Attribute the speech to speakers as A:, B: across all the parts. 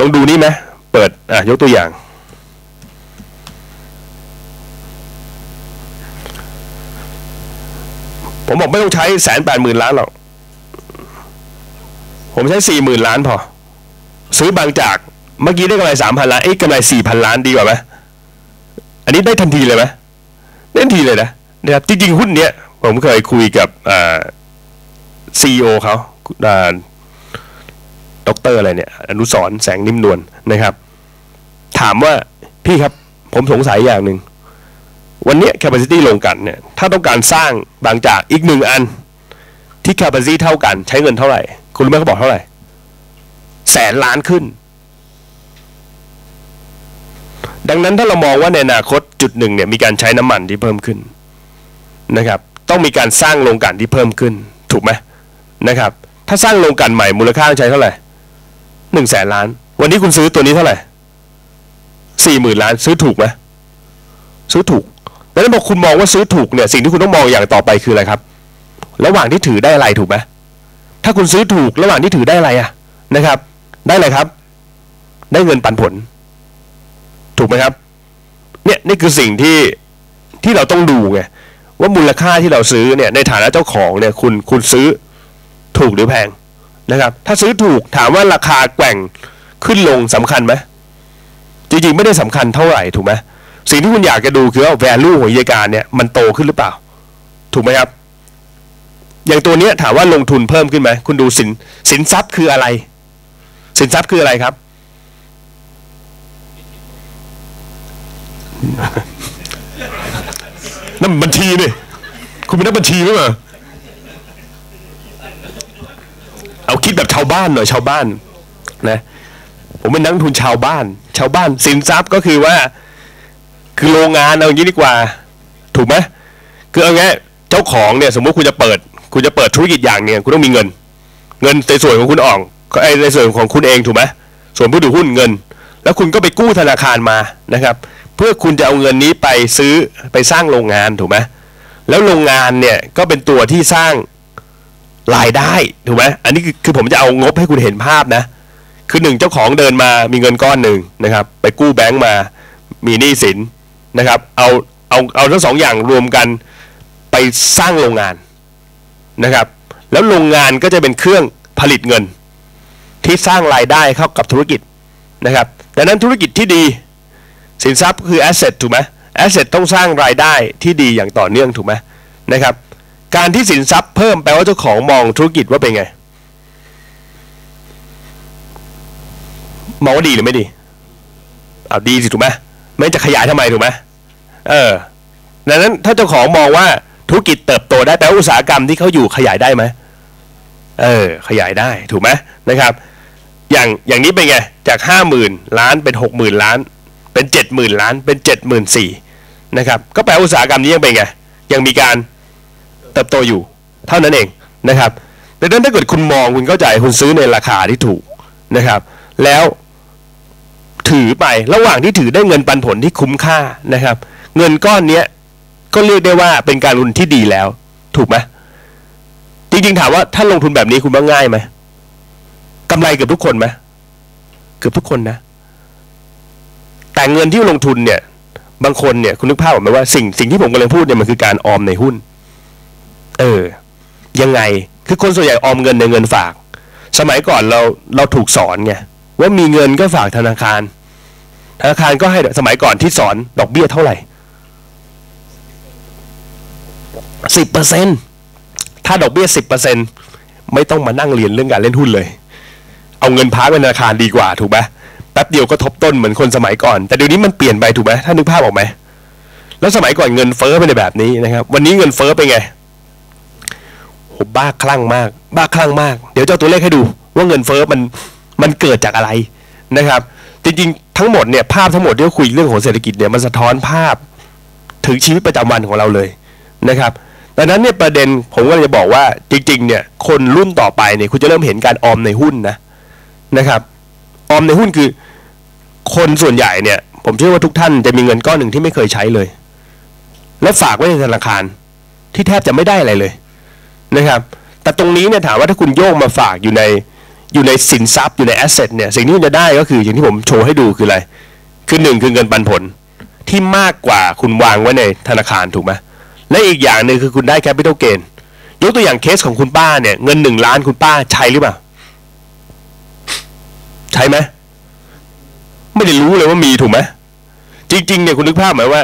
A: ลองดูนี่ไหมเปิดอะยกตัวอย่าง ผมบอกไม่ต้องใช้แสนแปดหมื่นล้านหรอก ผมใช้สี่หมื่นล้านพอ ซื้อบางจากเมื่อกี้ได้กำไรสามพันล้าน เอ้ยกำไรสี่พันล้านดีกว่าไหมอันนี้ได้ทันทีเลยไหมได้ทันทีเลยนะนะครับจริงๆ หุ้นเนี้ยผมเคยคุยกับอ่าซีอเขาอ่า ดรอะไรเนี่ย อนุสรแสงนิ่มนวลนะครับ ถามว่าพี่ครับผมสงสัยอย่างหนึ่ง วันนี้ย capacity ลงกันเนี่ย ถ้าต้องการสร้างบางจากอีกหนึ่งอัน ที่ capacity เท่ากัน ใช้เงินเท่าไหร่ คุณรู้ไหมเขาบอกเท่าไหร่ แสนล้านขึ้น ดังนั้นถ้าเรามองว่าในอนาคตจุดหนึ่งเนี่ยมีการใช้น้ำมันที่เพิ่มขึ้นนะครับ ต้องมีการสร้างโรงกลั่นที่เพิ่มขึ้น ถูกไหมนะครับ ถ้าสร้างโรงกลั่นใหม่มูลค่าใช้เท่าไหร่ หนึ่งแสนล้าน วันนี้คุณซื้อตัวนี้เท่าไหร่สี่หมื่นล้านซื้อถูกไหมซื้อถูกดังนั้นพอคุณมองว่าซื้อถูกเนี่ยสิ่งที่คุณต้องมองอย่างต่อไปคืออะไรครับ ระหว่างที่ถือได้อะไรถูกไหมถ้าคุณซื้อถูกระหว่างที่ถือได้อะไรอะนะครับ ได้อะไรครับ ได้เงินปันผล ถูกไหมครับ เนี่ยนี่คือสิ่งที่ที่เราต้องดูไงว่ามูลค่าที่เราซื้อเนี่ยในฐานะเจ้าของเนี่ยคุณคุณซื้อถูกหรือแพง นะครับถ้าซื้อถูกถามว่าราคาแกว่งขึ้นลงสำคัญไหมจริงๆไม่ได้สำคัญเท่าไหร่ถูกไหมสิ่งที่คุณอยากจะดูคือว่า value ของกิจการเนี่ยมันโตขึ้นหรือเปล่า ถูกไหมครับ อย่างตัวนี้ถามว่าลงทุนเพิ่มขึ้นไหมคุณดูสินสินทรัพย์คืออะไร สินทรัพย์คืออะไรครับ นั่นบัญชีนี่คุณเป็นนักบัญชีหรือเปล่า เอาคิดแบบชาวบ้านหน่อยชาวบ้านนะผมเป็นนักทุนชาวบ้าน ชาวบ้านสินทรัพย์ก็คือว่า คือโรงงานเอาอย่างนี้ดีกว่า ถูกไหมคือเอางี้เจ้าของเนี่ย สมมติคุณจะเปิด คุณจะเปิดธุรกิจอย่างเนี่ยคุณต้องมีเงิน เงินในส่วนของคุณออกไอ้ในส่วนของคุณเองถูกไหมส่วนผู้ถือหุ้นเงิน แล้วคุณก็ไปกู้ธนาคารมานะครับ เพื่อคุณจะเอาเงินนี้ไปซื้อไปสร้างโรงงานถูกไหมแล้วโรงงานเนี่ยก็เป็นตัวที่สร้าง รายได้ถูกไหมอันนี้คือคือผมจะเอางบให้คุณเห็นภาพนะ คือหนึ่งเจ้าของเดินมามีเงินก้อนหนึ่งนะครับ ไปกู้แบงก์มา มีหนี้สินนะครับ เอาเอาเอาทั้งสองอย่างรวมกันไปสร้างโรงงานนะครับ แล้วโรงงานก็จะเป็นเครื่องผลิตเงิน ที่สร้างรายได้เข้ากับธุรกิจนะครับดังนั้นธุรกิจที่ดีสินทรัพย์คือ asset ถูกไหม asset ต้องสร้างรายได้ที่ดีอย่างต่อเนื่องถูกไหมนะครับ การที่สินทรัพย์เพิ่มแปลว่าเจ้าของมองธุรกิจว่าเป็นไง มองว่าดีหรือไม่ดีเอาดีสิถูกไหมไม่จะขยายทำไมถูกไหมเออดังนั้นถ้าเจ้าของมองว่าธุรกิจเติบโตได้แปลว่าอุตสาหกรรมที่เขาอยู่ขยายได้ไหมเออ ขยายได้ถูกไหมนะครับ อย่างอย่างนี้เป็นไง จากห้าหมื่นล้านเป็นหกหมื่นล้าน เป็นเจ็ดหมื่นล้าน เป็นเจ็ดหมื่นสี่นะครับ ก็แปลอุตสาหกรรมนี้ยังเป็นไง ยังมีการ เติบโตอยู่เท่านั้นเองนะครับดังนั้นถ้าเกิดคุณมองคุณเข้าใจคุณซื้อในราคาที่ถูกนะครับ แล้วถือไประหว่างที่ถือได้เงินปันผลที่คุ้มค่านะครับ เงินก้อนเนี้ยก็เรียกได้ว่าเป็นการลงทุนที่ดีแล้ว ถูกไหมจริงๆถามว่าถ้าลงทุนแบบนี้คุณว่าง่ายไหมกำไรเกือบทุกคนไหมเกือบทุกคนนะ แต่เงินที่ลงทุนเนี่ย บางคนเนี่ยคุณนึกภาพออกไหมว่าสิ่งสิ่งที่ผมกำลังพูดเนี่ยมันคือการออมในหุ้น เออ ยังไงคือคนส่วนใหญ่ออมเงินในเงินฝาก สมัยก่อนเราเราถูกสอนไงว่ามีเงินก็ฝากธนาคาร ธนาคารก็ให้สมัยก่อนที่สอนดอกเบี้ยเท่าไหร่สิบเปอร์เซ็นถ้าดอกเบี้ยสิบเปอร์เซ็นไม่ต้องมานั่งเรียนเรื่องการเล่นหุ้นเลย เอาเงินพักไว้ธนาคารดีกว่าถูกไหมแป๊บเดียวก็ทบต้นเหมือนคนสมัยก่อน แต่เดี๋ยวนี้มันเปลี่ยนไปถูกไหมถ้านึกภาพออกไหมแล้วสมัยก่อนเงินเฟ้อไปในแบบนี้นะครับ วันนี้เงินเฟ้อไปไง โหบ้าคลั่งมาก บ้าคลั่งมาก เดี๋ยวเจ้าตัวเลขให้ดู ว่าเงินเฟ้อมันมันเกิดจากอะไรนะครับ จริงๆ ทั้งหมดเนี่ยภาพทั้งหมดที่คุยเรื่องของเศรษฐกิจเนี่ยมันสะท้อนภาพถึงชีวิตประจำวันของเราเลยนะครับดังนั้นเนี่ยประเด็นผมก็จะบอกว่าจริงๆเนี่ยคนรุ่นต่อไปเนี่ยคุณจะเริ่มเห็นการออมในหุ้นนะนะครับออมในหุ้นคือ คนส่วนใหญ่เนี่ย ผมเชื่อว่าทุกท่านจะมีเงินก้อนหนึ่งที่ไม่เคยใช้เลย แล้วฝากไว้ในธนาคารที่แทบจะไม่ได้อะไรเลย นะครับ แต่ตรงนี้เนี่ยถามว่าถ้าคุณโยกมาฝากอยู่ในอยู่ในสินทรัพย์อยู่ในแอสเซทเนี่ยสิ่งที่คุณจะได้ก็คืออย่างที่ผมโชว์ให้ดูคืออะไร คือหนึ่งคือเงินปันผลที่มากกว่าคุณวางไว้ในธนาคารถูกไหมและอีกอย่างหนึ่งคือคุณได้แคปิตอลเกนยกตัวอย่างเคสของคุณป้าเนี่ยเงินหนึ่งล้านคุณป้าใช้หรือเปล่า ใช่ไหมไม่ได้รู้เลยว่ามีถูกไหมจริง ๆเนี่ยคุณนึกภาพไหมว่า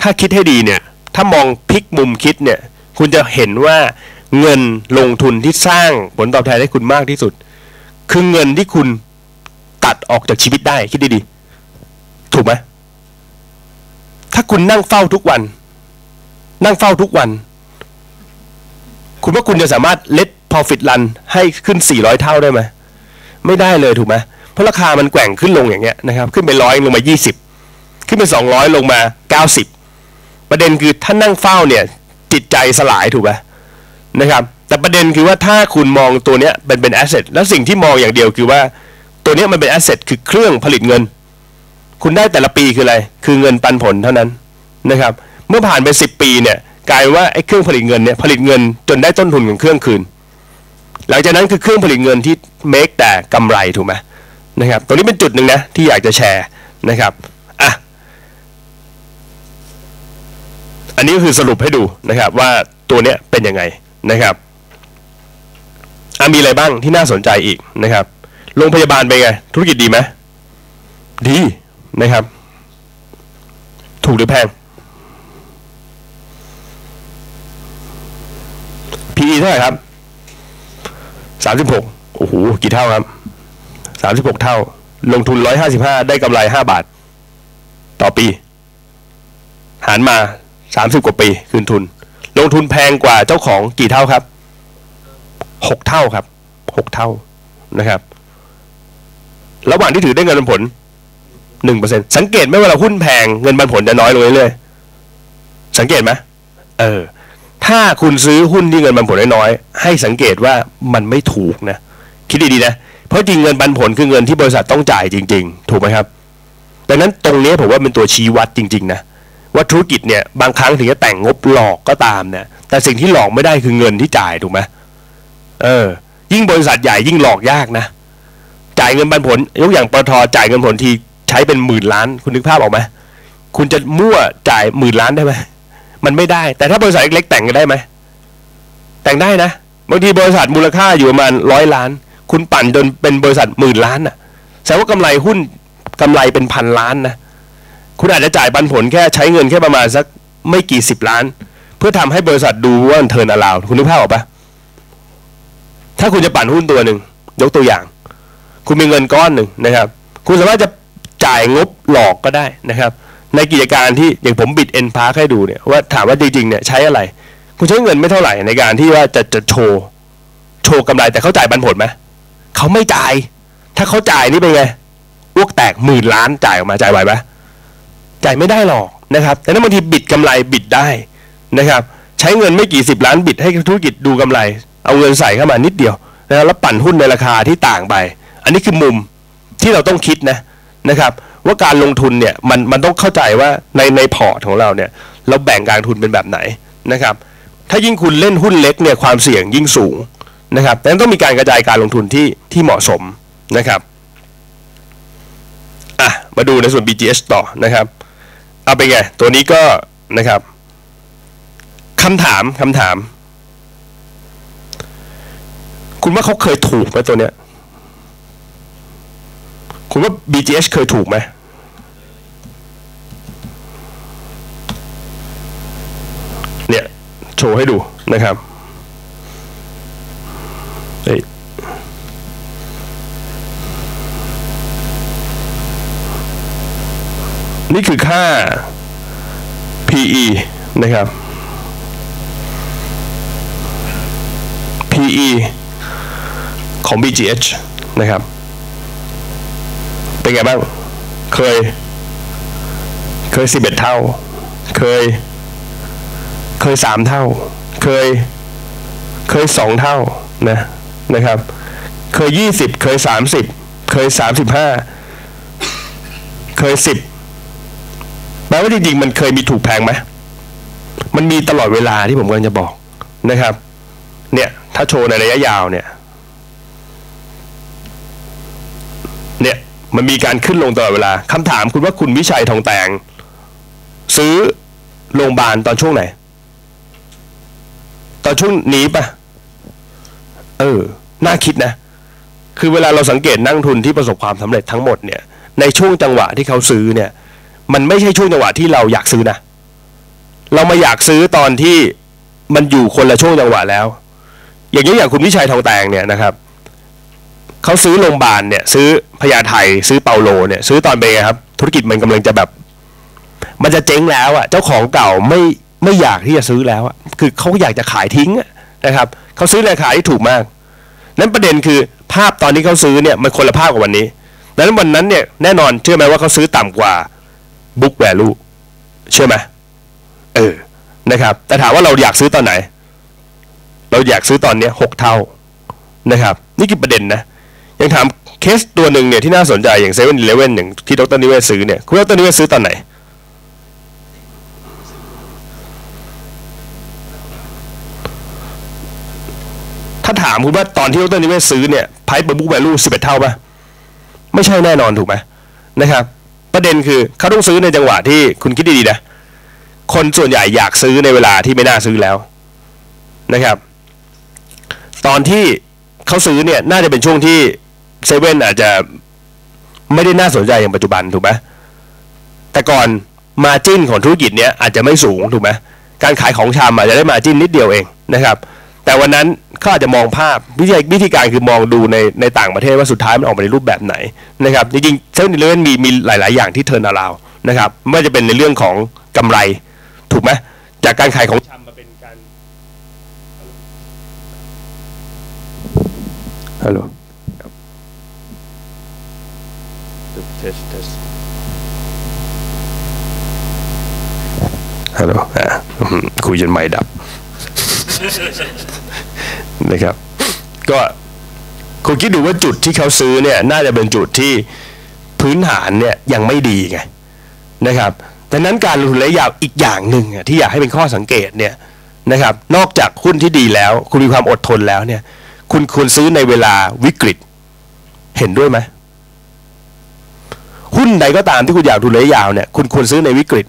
A: ถ้าคิดให้ดีเนี่ย ถ้ามองพลิกมุมคิดเนี่ย คุณจะเห็นว่าเงินลงทุนที่สร้างผลตอบแทนให้คุณมากที่สุด คือเงินที่คุณตัดออกจากชีวิตได้คิดดีๆ ถูกไหมถ้าคุณนั่งเฝ้าทุกวัน นั่งเฝ้าทุกวัน คุณว่าคุณจะสามารถเล็ด profit run ให้ขึ้น 400 เท่าได้ไหมไม่ได้เลยถูกไหมเพราะราคามันแกว่งขึ้นลงอย่างเงี้ยนะครับ ขึ้นไปร้อยลงมา 20 ขึ้นไป 200 ลงมา 90 ประเด็นคือถ้านั่งเฝ้าเนี่ย จิตใจสลายถูกไหมนะครับแต่ประเด็นคือว่าถ้าคุณมองตัวเนี้ยเป็นเป็นแอสเซทแล้วสิ่งที่มองอย่างเดียวคือว่าตัวเนี้ยมันเป็นแอสเซทคือเครื่องผลิตเงิน คุณได้แต่ละปีคืออะไร คือเงินปันผลเท่านั้นนะครับ เมื่อผ่านไป 10 ปีเนี่ยกลายว่าไอ้เครื่องผลิตเงินเนี่ยผลิตเงินจนได้ต้นทุนของเครื่องคืน หลังจากนั้นคือเครื่องผลิตเงินที่ make แต่กำไรถูกไหมนะครับตรงนี้เป็นจุดหนึ่งนะที่อยากจะแชร์นะครับอะอั นนี้ก็คือสรุปให้ดูนะครับว่าตัวเนี้ยเป็นยังไงนะครับมีอะไรบ้างที่น่าสนใจอีกนะครับ โรงพยาบาลเป็นไง ธุรกิจดีไหมดีนะครับ ถูกหรือแพง PE เท่าไหร่ครับสามสิบหกโอ้โห กี่เท่าครับสามสิบหกเท่า ลงทุนร้อยห้าสิบห้าได้กำไรห้าบาท ต่อปี หารมา สามสิบกว่าปีคืนทุน ลงทุนแพงกว่าเจ้าของกี่เท่าครับหกเท่าครับหกเท่านะครับ ระหว่างที่ถือได้เงินปันผลหนึ่งเปอร์เซ็นสังเกตไหมเวลาหุ้นแพงเงินปันผลจะน้อยลงเรื่อยๆสังเกตไหมเออถ้าคุณซื้อหุ้นที่เงินปันผลน้อยๆให้สังเกตว่ามันไม่ถูกนะ คิดดีๆนะ เพราะจริงเงินปันผลคือเงินที่บริษัทต้องจ่ายจริง ๆ ถูกไหมครับ ดังนั้นตรงนี้ผมว่าเป็นตัวชี้วัดจริง ๆ นะ ว่าธุรกิจเนี่ยบางครั้งถึงจะแต่งงบหลอกก็ตามเนี่ยแต่สิ่งที่หลอกไม่ได้คือเงินที่จ่ายถูกไหมเออ ยิ่งบริษัทใหญ่ยิ่งหลอกยากนะ จ่ายเงินปันผลยกอย่างปตทจ่ายเงินผลทีใช้เป็นหมื่นล้าน คุณนึกภาพออกไหมคุณจะมั่วจ่ายหมื่นล้านได้ไหมมันไม่ได้ แต่ถ้าบริษัทเล็กแต่งกันได้ไหมแต่งได้นะบางทีบริษัทมูลค่าอยู่ประมาณร้อยล้าน คุณปั่นจนเป็นบริษัทหมื่นล้านน่ะแสดงว่ากำไรหุ้นกำไรเป็นพันล้านนะ คุณอาจจะจ่ายปันผลแค่ใช้เงินแค่ประมาณสักไม่กี่สิบล้าน เพื่อทำให้บริษัทดูว่าเทินอลาวคุณนึกภาพออกปะถ้าคุณจะปั่นหุ้นตัวหนึ่งยกตัวอย่าง คุณมีเงินก้อนหนึ่งนะครับ คุณสามารถจะจ่ายงบหลอกก็ได้นะครับ ในกิจการที่อย่างผมบิดเอ็นพาร์คให้ดูเนี่ยว่าถามว่าจริงๆเนี่ยใช้อะไร คุณใช้เงินไม่เท่าไหร่ในการที่ว่าจะจะโชว์โชว์กำไรแต่เขาจ่ายปันผลไหมเขาไม่จ่าย ถ้าเขาจ่ายนี่เป็นไงอ้วกแตกหมื่นล้านจ่ายออกมาจ่ายไหวไหม จ่ายไม่ได้หรอกนะครับ แต่นั้นบางทีบิดกำไรบิดได้นะครับ ใช้เงินไม่กี่สิบล้านบิดให้ธุรกิจดูกำไร เอาเงินใส่เข้ามานิดเดียวนะครับแล้วปั่นหุ้นในราคาที่ต่างไป อันนี้คือมุมที่เราต้องคิดนะนะครับว่าการลงทุนเนี่ยมันมันต้องเข้าใจว่าในในพอร์ตของเราเนี่ยเราแบ่งการทุนเป็นแบบไหนนะครับ ถ้ายิ่งคุณเล่นหุ้นเล็กเนี่ยความเสี่ยงยิ่งสูงนะครับแต่ต้องมีการกระจายการลงทุนที่ที่เหมาะสมนะครับอะมาดูในส่วน BGS ต่อนะครับ เอาไปไง ตัวนี้ก็นะครับคำถามคำถาม คุณว่าเขาเคยถูกไหมตัวเนี้ย คุณว่า BGS เคยถูกไหมเนี่ย โชว์ให้ดูนะครับเฮ้ย นี่คือค่า PE นะครับ PE ของ BGH นะครับ เป็นไงบ้าง เคย เคย 11 เท่า เคย เคย 3 เท่า เคย เคย 2 เท่านะนะครับ เคย 20 เคย 30 เคย 35 เคย 10 แปลว่าจริงๆ มันเคยมีถูกแพงไหมมันมีตลอดเวลาที่ผมกำลังจะบอกนะครับ เนี่ย ถ้าโชว์ในระยะยาวเนี่ย เนี่ย มันมีการขึ้นลงตลอดเวลาคำถามคุณว่าคุณวิชัยทองแตง ซื้อโรงพยาบาลตอนช่วงไหน ตอนช่วงนี้ปะเออ น่าคิดนะ คือเวลาเราสังเกตนักลงทุนที่ประสบความสำเร็จทั้งหมดเนี่ย ในช่วงจังหวะที่เขาซื้อเนี่ย มันไม่ใช่ช่วงจังหวะที่เราอยากซื้อนะ เรามาอยากซื้อตอนที่มันอยู่คนละช่วงจังหวะแล้ว อย่างนี้อย่างคุณวิชัยทองแตงเนี่ยนะครับเขาซื้อโรงพยาบาลเนี่ยซื้อพญาไทซื้อเปาโลเนี่ยซื้อตอนเป็นไงครับ ธุรกิจมันกำลังจะแบบ มันจะเจ๊งแล้วอะเจ้าของเก่าไม่ไม่อยากที่จะซื้อแล้วอะคือเขาอยากจะขายทิ้งนะครับเขาซื้อราคาที่ถูกมาก นั้นประเด็นคือภาพตอนที่เขาซื้อเนี่ยมันคนละภาพกับวันนี้ดังนั้นวันนั้นเนี่ยแน่นอนเชื่อไหมว่าเขาซื้อต่ำกว่า book value เชื่อไหมเออนะครับ แต่ถามว่าเราอยากซื้อตอนไหน เราอยากซื้อตอนนี้หกเท่านะครับ นี่คือประเด็นนะ ยังถามเคสตัวหนึ่งเนี่ยที่น่าสนใจอย่างเซเว่นอีเลเว่นอย่างที่ดรนิเวศซื้อเนี่ยคุณดรนิเวศซื้อตอนไหนถ้าถามคุณว่าตอนที่ดรนิเวศซื้อเนี่ยไพ่เปิดบุ๊กแวลูสิบเอ็ดเท่าป่ะ ไม่ใช่แน่นอนถูกไหมนะครับ ประเด็นคือเขาต้องซื้อในจังหวะที่คุณคิดดีๆนะคนส่วนใหญ่อยากซื้อในเวลาที่ไม่น่าซื้อแล้วนะครับ ตอนที่เขาซื้อเนี่ยน่าจะเป็นช่วงที่เซเว่นอาจจะไม่ได้น่าสนใจอย่างปัจจุบันถูกไหมแต่ก่อนมาจิ้นของธุรกิจเนี้ยอาจจะไม่สูงถูกไหมการขายของชำอาจจะได้มาจิ้นนิดเดียวเองนะครับ แต่วันนั้น เขาอาจจะมองภาพวิธีวิธีการคือมองดูในในต่างประเทศว่าสุดท้ายมันออกมาในรูปแบบไหนนะครับจริงๆเซเว่นอีเลเว่นมีมีหลาย ๆ อย่างที่เทิร์นอราวนะครับไม่ว่าจะเป็นในเรื่องของกำไรถูกไหมจากการขายของชำมาเป็นการฮัลโหล test test ฮัลโหลอ่าอืมคุยจนไม่ดับ นะครับ ก็คุณคิดดูว่าจุดที่เขาซื้อเนี่ยน่าจะเป็นจุดที่พื้นฐานเนี่ยยังไม่ดีไงนะครับดังนั้นการลงทุนระยะยาวอีกอย่างหนึ่งอะที่อยากให้เป็นข้อสังเกตเนี่ยนะครับนอกจากหุ้นที่ดีแล้ว คุณมีความอดทนแล้วเนี่ย คุณควรซื้อในเวลาวิกฤต เห็นด้วยไหมหุ้นใดก็ตามที่คุณอยากทุนระยะยาวเนี่ยคุณควรซื้อในวิกฤต